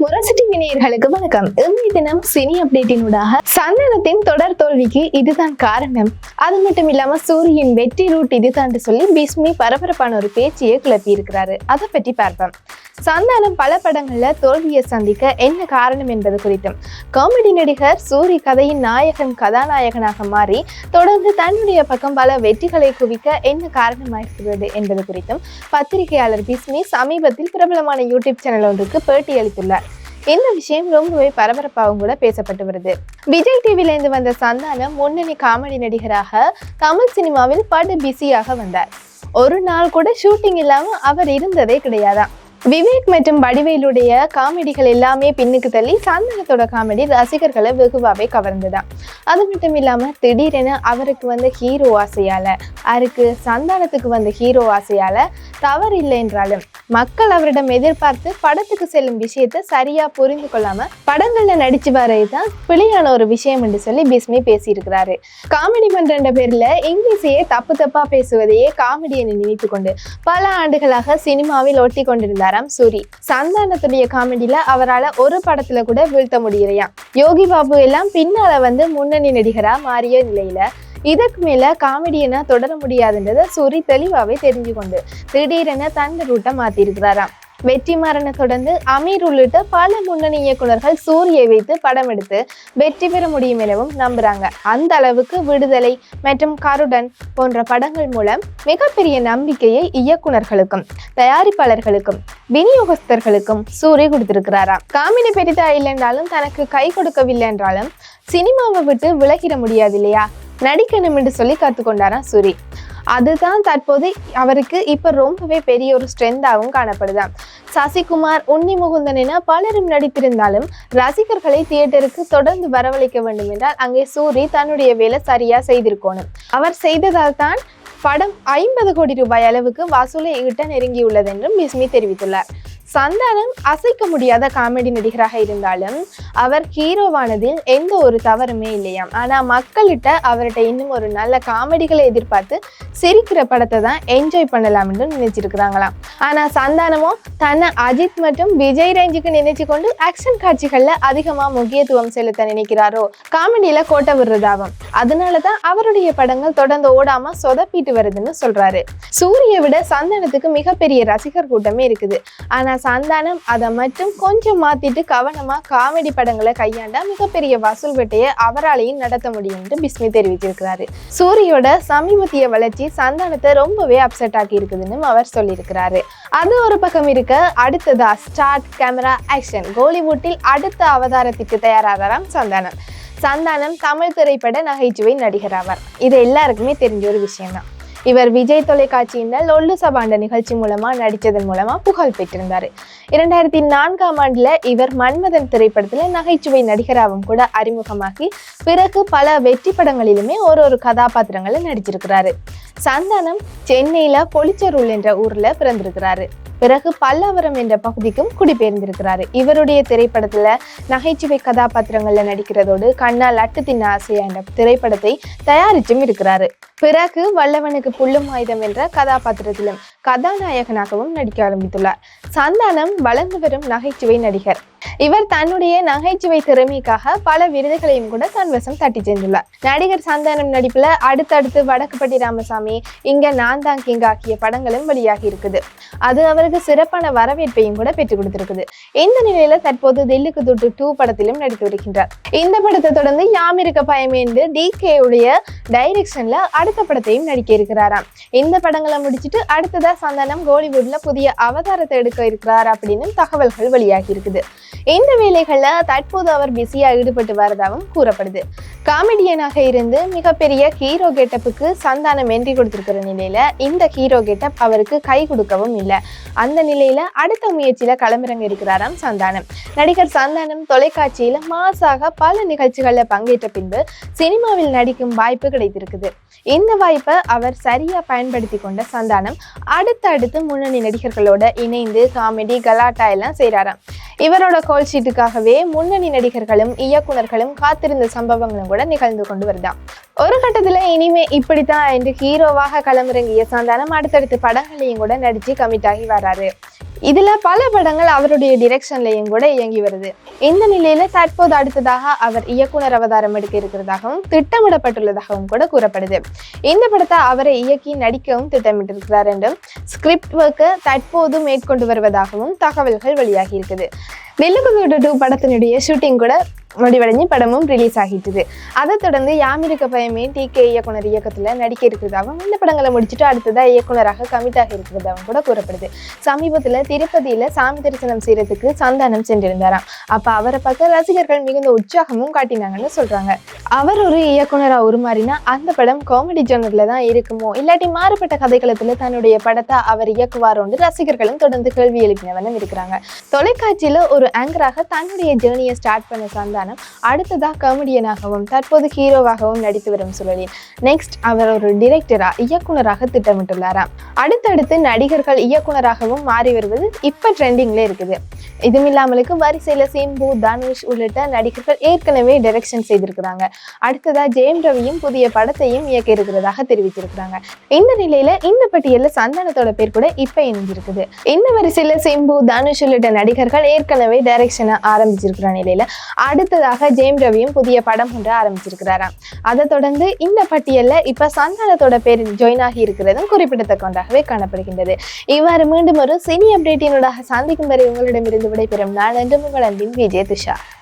முரசு TV நேயர்களுக்கு வணக்கம். இன்றைய தினம் சினி அப்டேட்டினூடாக சந்தனத்தின் தொடர் தோல்விக்கு இதுதான் காரணம். அது மட்டும் இல்லாம சூரியன் வெற்றி ரூட் இதுதான் சொல்லி பிஸ்மி பரபரப்பான ஒரு பேச்சையை கிளப்பி இருக்கிறாரு அதை பற்றி பார்ப்போம். சந்தானம் பல படங்கள்ல தோல்வியை சந்திக்க என்ன காரணம் என்பது குறித்தும். காமெடி நடிகர் சூரி கதையின் நாயகன் கதாநாயகனாக மாறி தொடர்ந்து தன்னுடைய பக்கம் பல வெற்றிகளை குவிக்க என்ன காரணமாயிருக்கிறது என்பது குறித்தும் பத்திரிகையாளர் பிஸ்மி சமீபத்தில் பிரபலமான யூடியூப் சேனல் ஒன்றுக்கு பேட்டி அளித்துள்ளார். இந்த விஷயம் ரொம்பவே பரபரப்பாகவும் கூட பேசப்பட்டு வருது. விஜய் டிவில இருந்து வந்த சந்தானம் முன்னணி காமெடி நடிகராக தமிழ் சினிமாவில் படு பிஸியாக வந்தார். ஒரு நாள் கூட ஷூட்டிங் இல்லாமல் அவர் இருந்ததே கிடையாதான் விவேக் மற்றும் வடிவேலுடைய காமெடிகள் எல்லாமே பின்னுக்கு தள்ளி சந்தனத்தோட காமெடி ரசிகர்களை வெகுவாகவே கவர்ந்துதான் அது மட்டும் இல்லாமல் திடீரென அவருக்கு வந்த ஹீரோ ஆசையால் அவருக்கு சந்தானத்துக்கு வந்த ஹீரோ ஆசையால் தவறு இல்லை என்றாலும் மக்கள் அவரிடம் எதிர்பார்த்து படத்துக்கு செல்லும் விஷயத்தை சரியா புரிந்து கொள்ளாம நடித்து நடிச்சு வரதுதான் பிழையான ஒரு விஷயம் என்று சொல்லி பிஸ்மி பேசியிருக்கிறாரு. காமெடி பண்ணுற பேர்ல இங்கிலீஷையே தப்பு தப்பா பேசுவதையே காமெடி என நினைத்து கொண்டு பல ஆண்டுகளாக சினிமாவில் ஒட்டி கொண்டிருந்தாராம் சூரி. சந்தானத்துடைய காமெடியில அவரால் ஒரு படத்துல கூட வீழ்த்த முடியலையாம். யோகி பாபு எல்லாம் பின்னால வந்து முன்னணி நடிகரா மாறிய நிலையில இதற்கு மேல காமெடியனா தொடர முடியாதுன்றதை சூரி தெளிவாவே தெரிஞ்சு கொண்டு திடீரென தன் ரூட்டை மாத்திருக்கிறாராம் வெற்றிமாறனை தொடர்ந்து அமீர் உள்ளிட்ட பல முன்னணி இயக்குனர்கள் சூரியை வைத்து படம் எடுத்து வெற்றி பெற முடியும் எனவும் நம்புறாங்க. அந்த அளவுக்கு விடுதலை மற்றும் கருடன் போன்ற படங்கள் மூலம் மிகப்பெரிய நம்பிக்கையை இயக்குனர்களுக்கும் தயாரிப்பாளர்களுக்கும் விநியோகஸ்தர்களுக்கும் சூரி கொடுத்திருக்கிறாராம். காமினி பெரிதா இல்லைன்றாலும் தனக்கு கை கொடுக்கவில்லை என்றாலும் சினிமாவை விட்டு விலகிட முடியாது இல்லையா? நடிக்கணும் என்று சொல்லி கற்றுக்கொண்டாராம் சூரி. அதுதான் தற்போது அவருக்கு இப்போ ரொம்பவே பெரிய ஒரு ஸ்ட்ரென்த்தாகவும் காணப்படுதாம் சசிகுமார் உன்னி முகுந்தன் என பலரும் நடித்திருந்தாலும் ரசிகர்களை தியேட்டருக்கு தொடர்ந்து வரவழைக்க வேண்டும் என்றால் அங்கே சூரி தன்னுடைய வேலை சரியா செய்திருக்கணும். அவர் செய்ததால் தான் படம் ஐம்பது கோடி ரூபாய் அளவுக்கு வசூலை ஈட்ட நெருங்கியுள்ளது என்றும் பிஸ்மி தெரிவித்துள்ளார். சந்தானம் அசைக்க முடியாத காமெடி நடிகராக இருந்தாலும் அவர் ஹீரோவானதில் எந்த ஒரு தவறுமே இல்லையாம். ஆனால் மக்கள்கிட்ட அவர்கிட்ட இன்னும் ஒரு நல்ல காமெடிகளை எதிர்பார்த்து சிரிக்கிற படத்தை தான் என்ஜாய் பண்ணலாம் என்று நினைச்சிருக்கிறாங்களாம். ஆனால் சந்தானமோ தன்னை அஜித் மற்றும் விஜய் ரேஞ்சுக்கு நினைச்சு கொண்டு ஆக்ஷன் காட்சிகளில் அதிகமாக முக்கியத்துவம் செலுத்த நினைக்கிறாரோ? காமெடியில் கோட்டை விடுறதாகும் அதனால தான் அவருடைய படங்கள் தொடர்ந்து ஓடாம சொதப்பிட்டு வருதுன்னு சொல்றாரு. சூரிய விட சந்தானத்துக்கு மிகப்பெரிய ரசிகர் கூட்டமே இருக்குது. ஆனா சந்தானம் அதை மட்டும் கொஞ்சம் மாத்திட்டு கவனமா காமெடி படங்களை கையாண்டா மிகப்பெரிய வசூல் வேட்டையை அவராலையும் நடத்த முடியும் என்று பிஸ்மி தெரிவிச்சிருக்கிறாரு சூரியோட சமீபத்திய வளர்ச்சி சந்தானத்தை ரொம்பவே அப்செட் ஆக்கி இருக்குதுன்னு அவர் சொல்லியிருக்கிறாரு. அது ஒரு பக்கம் இருக்க அடுத்ததா ஸ்டார்ட் கேமரா ஆக்ஷன் கோலிவுட்டில் அடுத்த அவதாரத்திற்கு தயாராகிறாராம் சந்தானம். சந்தானம் தமிழ் திரைப்பட நகைச்சுவை நடிகர் ஆவார். இது எல்லாருக்குமே தெரிஞ்ச ஒரு விஷயம்தான். இவர் விஜய் தொலைக்காட்சியின் லொல்லு சபாண்ட நிகழ்ச்சி மூலமா நடித்ததன் மூலமா புகழ் பெற்றிருந்தார். இரண்டாயிரத்தி நான்காம் ஆண்டுல இவர் மன்மதன் திரைப்படத்துல நகைச்சுவை நடிகராகவும் கூட அறிமுகமாகி பிறகு பல வெற்றி படங்களிலுமே ஒரு ஒரு கதாபாத்திரங்களை நடிச்சிருக்கிறாரு. சந்தானம் சென்னையில பொலிச்சரூல் என்ற ஊர்ல பிறந்திருக்கிறாரு. பிறகு பல்லாவரம் என்ற பகுதிக்கும் குடிபெயர்ந்திருக்கிறாரு. இவருடைய திரைப்படத்துல நகைச்சுவை கதாபாத்திரங்கள்ல நடிக்கிறதோடு கண்ணால் அட்டு தின்ன ஆசையா என்ற திரைப்படத்தை தயாரிச்சும் இருக்கிறாரு. பிறகு வல்லவனுக்கு புல்லும் ஆயுதம் என்ற கதாபாத்திரத்திலும் கதாநாயகனாகவும் நடிக்க ஆரம்பித்துள்ளார். சந்தானம் வளர்ந்து வரும் நகைச்சுவை நடிகர். இவர் தன்னுடைய நகைச்சுவை திறமைக்காக பல விருதுகளையும் கூட தன்வசம் தட்டி சென்றுள்ளார் நடிகர் சந்தானம் நடிப்புல அடுத்தடுத்து வடக்குப்பட்டி ராமசாமி இங்க நான் தான் கிங் ஆகிய படங்களும் வெளியாகி இருக்குது. அது அவருக்கு சிறப்பான வரவேற்பையும் கூட பெற்றுக் கொடுத்திருக்குது. இந்த நிலையில தற்போது தில்லுக்கு துட்டு டூ படத்திலும் நடித்து வருகின்றார். இந்த படத்தை தொடர்ந்து யாம் இருக்க பயமேந்து டி கே உடைய டைரக்ஷன்ல அடுத்த படத்தையும் நடிக்க இருக்கிறாராம். இந்த படங்களை முடிச்சிட்டு அடுத்ததா சந்தானம் கோலிவுட்ல புதிய அவதாரத்தை எடுக்க இருக்கிறார் அப்படின்னு தகவல்கள் வெளியாகி இருக்குது. இந்த வேலைகள்ல தற்போது அவர் பிஸியா ஈடுபட்டு வரதாகவும் கூறப்படுது. காமெடியனாக இருந்து மிகப்பெரிய ஹீரோ கெட்டப்புக்கு சந்தானம் வென்றி கொடுத்திருக்கிற நிலையில இந்த ஹீரோ கெட்டப் அவருக்கு கை கொடுக்கவும் இல்லை. அந்த நிலையில அடுத்த முயற்சியில களமிறங்க இருக்கிறாராம் சந்தானம். நடிகர் சந்தானம் தொலைக்காட்சியில மாசாக பல நிகழ்ச்சிகளில் பங்கேற்ற பின்பு சினிமாவில் நடிக்கும் வாய்ப்பு கிடைத்திருக்குது. இந்த வாய்ப்பை அவர் சரியா பயன்படுத்தி கொண்ட சந்தானம் அடுத்தடுத்து முன்னணி நடிகர்களோட இணைந்து காமெடி கலாட்டா எல்லாம் செய்கிறாராம் இவரோட கோல் ஷீட்டுக்காகவே முன்னணி நடிகர்களும் இயக்குநர்களும் காத்திருந்த சம்பவங்களும் கூட நிகழ்ந்து கொண்டு வருதான் ஒரு கட்டத்தில் இனிமே இப்படித்தான் என்று ஹீரோவாக களமிறங்கிய சந்தானம் அடுத்தடுத்து படங்களையும் கூட நடித்து கமிட் ஆகி வராரு. இதுல பல படங்கள் அவருடைய டிரெக்ஷன்லயும் கூட இயங்கி வருது. இந்த நிலையில தற்போது அடுத்ததாக அவர் இயக்குனர் அவதாரம் எடுக்க இருக்கிறதாகவும் திட்டமிடப்பட்டுள்ளதாகவும் கூட கூறப்படுது. இந்த படத்தை அவரை இயக்கி நடிக்கவும் திட்டமிட்டிருக்கிறார் என்றும் ஸ்கிரிப்ட் ஒர்க்கை தற்போது மேற்கொண்டு வருவதாகவும் தகவல்கள் வெளியாகி இருக்குது. நெல்லுக்குது டூ படத்தினுடைய ஷூட்டிங் கூட முடிவடைஞ்சு படமும் ரிலீஸ் ஆகிட்டுது அதை தொடர்ந்து யாமிருக்க பயமே டி கே இயக்குனர் இயக்கத்தில் நடிக்க இருக்கிறதாகவும் இந்த படங்களை முடிச்சுட்டு அடுத்ததாக இயக்குனராக கமிட் ஆகி இருக்கிறதாகவும் கூட கூறப்படுது சமீபத்தில் திருப்பதியில சாமி தரிசனம் செய்யறதுக்கு சந்தானம் சென்றிருந்தாராம் அப்போ அவரை பார்க்க ரசிகர்கள் மிகுந்த உற்சாகமும் காட்டினாங்கன்னு சொல்றாங்க அவர் ஒரு இயக்குனராக உருமாறினா அந்த படம் காமெடி ஜோனர்ல தான் இருக்குமோ இல்லாட்டி மாறுபட்ட கதைக்களத்தில் தன்னுடைய படத்தை அவர் இயக்குவாரோன்னு ரசிகர்களும் தொடர்ந்து கேள்வி எழுப்பினவனும் இருக்கிறாங்க தொலைக்காட்சியில ஒரு ஆங்கராக தன்னுடைய ஜேர்னியை ஸ்டார்ட் பண்ண சந்தானம். அடுத்ததா காமெடியனாகவும் தற்போது ஹீரோவாகவும் நடித்து வரும் சுழலின் நெக்ஸ்ட் அவர் ஒரு டிரெக்டரா இயக்குனராக திட்டமிட்டுள்ளாராம். அடுத்தடுத்து நடிகர்கள் இயக்குனராகவும் மாறி வருவது இப்ப ட்ரெண்டிங்ல இருக்குது. இதுமில்லாமலுக்கு வரிசையில சிம்பு தனுஷ் உள்ளிட்ட நடிகர்கள் ஏற்கனவே டைரக்ஷன் செய்திருக்கிறாங்க. அடுத்ததா ஜெயம் ரவியும் புதிய படத்தையும் இயக்க இருக்கிறதாக தெரிவித்திருக்கிறாங்க. இந்த நிலையில இந்த பட்டியலில் சந்தானத்தோட பேர் கூட இப்ப இணைஞ்சிருக்குது. இந்த வரிசையில சிம்பு தனுஷ் உள்ளிட்ட நடிகர்கள் ஏற்கனவே டைரக்ஷனை ஆரம்பிச்சிருக்கிற நிலையில அடுத்ததாக ஜெயம் ரவியும் புதிய படம் ஒன்று ஆரம்பிச்சிருக்கிறாராம். அதை தொடர்ந்து இந்த பட்டியலில் இப்ப சந்தானத்தோட பேர் ஜாயின் ஆகி இருக்கிறதும் குறிப்பிடத்தக்க ஒன்றாகவே காணப்படுகின்றது. இவ்வாறு மீண்டும் ஒரு சினி அப்டேட்டினூடாக சந்திக்கும் வரை உங்களிடமிருந்து விடைபெறும் நான் என்றும் உங்கள் அன்பின் விஜய் துஷா.